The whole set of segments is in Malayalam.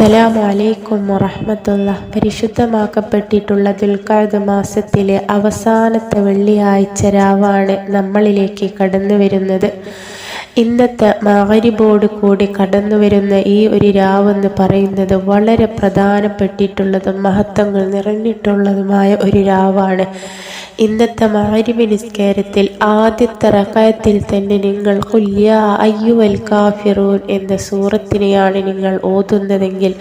അസ്സലാമു അലൈക്കും വറഹ്മത്തുള്ളാഹി പരിശുദ്ധമാക്കപ്പെട്ടിട്ടുള്ള ദുൽഖാദ് മാസത്തിലെ അവസാനത്തെ വെള്ളിയാഴ്ച രാവാണ് നമ്മളിലേക്ക് കടന്നു വരുന്നത്. ഇന്നത്തെ മകരിബോട് കൂടി കടന്നു വരുന്ന ഈ ഒരു രാവെന്ന് പറയുന്നത് വളരെ പ്രധാനപ്പെട്ടിട്ടുള്ളതും മഹത്വങ്ങൾ നിറഞ്ഞിട്ടുള്ളതുമായ ഒരു രാവാണ്. ഇന്നത്തെ മാരി നിസ്കാരത്തിൽ ആദ്യത്തെ റക്കായത്തിൽ തന്നെ നിങ്ങൾ കുല്യ അയ്യുവൽ കാഫിറൂൻ എന്ന സൂറത്തിനെയാണ് നിങ്ങൾ ഓതുന്നതെങ്കിൽ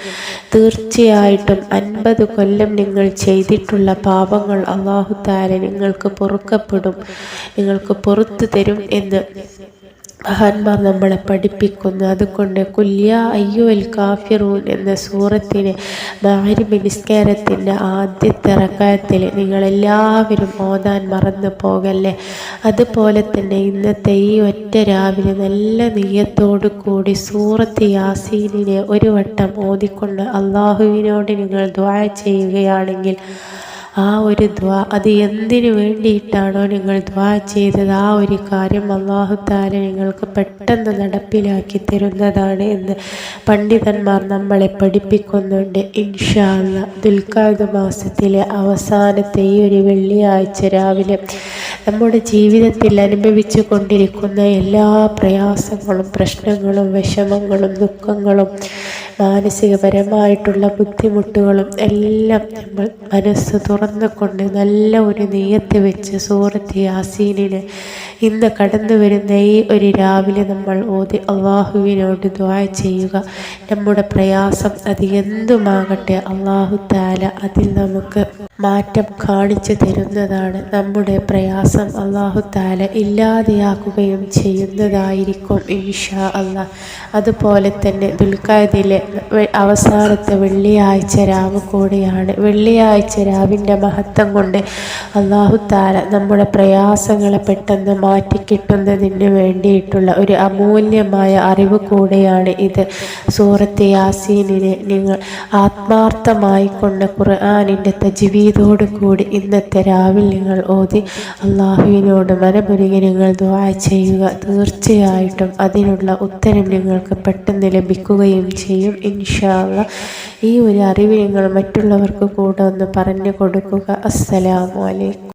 തീർച്ചയായിട്ടും അൻപത് കൊല്ലം നിങ്ങൾ ചെയ്തിട്ടുള്ള പാപങ്ങൾ അള്ളാഹു താര നിങ്ങൾക്ക് പൊറുക്കപ്പെടും നിങ്ങൾക്ക് പുറത്തു തരും എന്ന് മഹാന്മാർ നമ്മളെ പഠിപ്പിക്കുന്നു. അതുകൊണ്ട് കുല്യ അയ്യുൽ കാഫിറൂൻ എന്ന സൂറത്തിന് മാരിബി നിസ്കാരത്തിന്റെ ആദ്യത്തെ റക്കായത്തിൽ നിങ്ങളെല്ലാവരും ഓതാൻ മറന്നു പോകല്ലേ? അതുപോലെ തന്നെ ഇന്നത്തെ ഈ ഒറ്റ രാവിലെ നല്ല നെയ്യത്തോടു കൂടി സൂറത്ത് യാസീനിനെ ഒരു വട്ടം ഓതിക്കൊണ്ട് അള്ളാഹുവിനോട് നിങ്ങൾ ദ്വാ ചെയ്യുകയാണെങ്കിൽ ആ ഒരു ദ്വാ അത് എന്തിനു വേണ്ടിയിട്ടാണോ നിങ്ങൾ ദ്വാ ചെയ്തത്? ആ ഒരു കാര്യം അള്ളാഹുത്താല നിങ്ങൾക്ക് പെട്ടെന്ന് നടപ്പിലാക്കി തരുന്നതാണ് എന്ന് പണ്ഡിതന്മാർ നമ്മളെ പഠിപ്പിക്കുന്നുണ്ട്. ഇൻഷാല്ല ദുൽഖാദ് മാസത്തിലെ അവസാനത്തെ ഈ ഒരു വെള്ളിയാഴ്ച രാവിലെ നമ്മുടെ ജീവിതത്തിൽ അനുഭവിച്ചു കൊണ്ടിരിക്കുന്ന എല്ലാ പ്രയാസങ്ങളും പ്രശ്നങ്ങളും വിഷമങ്ങളും ദുഃഖങ്ങളും മാനസികപരമായിട്ടുള്ള ബുദ്ധിമുട്ടുകളും എല്ലാം നമ്മൾ മനസ്സ് തുറന്നുകൊണ്ട് നല്ല ഒരു നെയ്യത്ത് വെച്ച് സൂറത്ത് യാസീനിന് ഇന്ന് കടന്നു വരുന്ന ഈ ഒരു രാവിലെ നമ്മൾ ഓതി അള്ളാഹുവിനോട് ദ്വാ ചെയ്യുക. നമ്മുടെ പ്രയാസം അത് എന്തുമാകട്ടെ അള്ളാഹു താല അതിൽ നമുക്ക് മാറ്റം കാണിച്ചു തരുന്നതാണ് നമ്മുടെ പ്രയാസം. അള്ളാഹു താല ഇല്ലാതെയാക്കുകയും ചെയ്യുന്നതായിരിക്കും ഇൻഷാ അള്ളാ അതുപോലെ തന്നെ ദുൽഖാദിലെ അവസാനത്തെ വെള്ളിയാഴ്ച രാവ് കൂടിയാണ്. വെള്ളിയാഴ്ച രാവിന്റെ മഹത്വം കൊണ്ട് അള്ളാഹു താല നമ്മുടെ പ്രയാസങ്ങളെ പെട്ടെന്ന് മാറ്റിക്കിട്ടുന്നതിന് വേണ്ടിയിട്ടുള്ള ഒരു അമൂല്യമായ അറിവ് കൂടെയാണ് ഇത്. സൂറത്ത് യാസീനിനെ നിങ്ങൾ ആത്മാർത്ഥമായി കൊണ്ട് ഖുർആാനിന്റെ തജ്വീദോട് കൂടി ഇന്നത്തെ രാവിലെ നിങ്ങൾ ഓതി അള്ളാഹുവിനോട് മനമുരുകി നിങ്ങൾ ദ്വാ ചെയ്യുക. തീർച്ചയായിട്ടും അതിനുള്ള ഉത്തരം നിങ്ങൾക്ക് പെട്ടെന്ന് ലഭിക്കുകയും ചെയ്യും ഇൻഷാല്ല ഈ ഒരു അറിവ് നിങ്ങൾ മറ്റുള്ളവർക്ക് കൂടെ ഒന്ന് പറഞ്ഞു കൊടുക്കുക. അസ്സലാമു അലൈക്കും.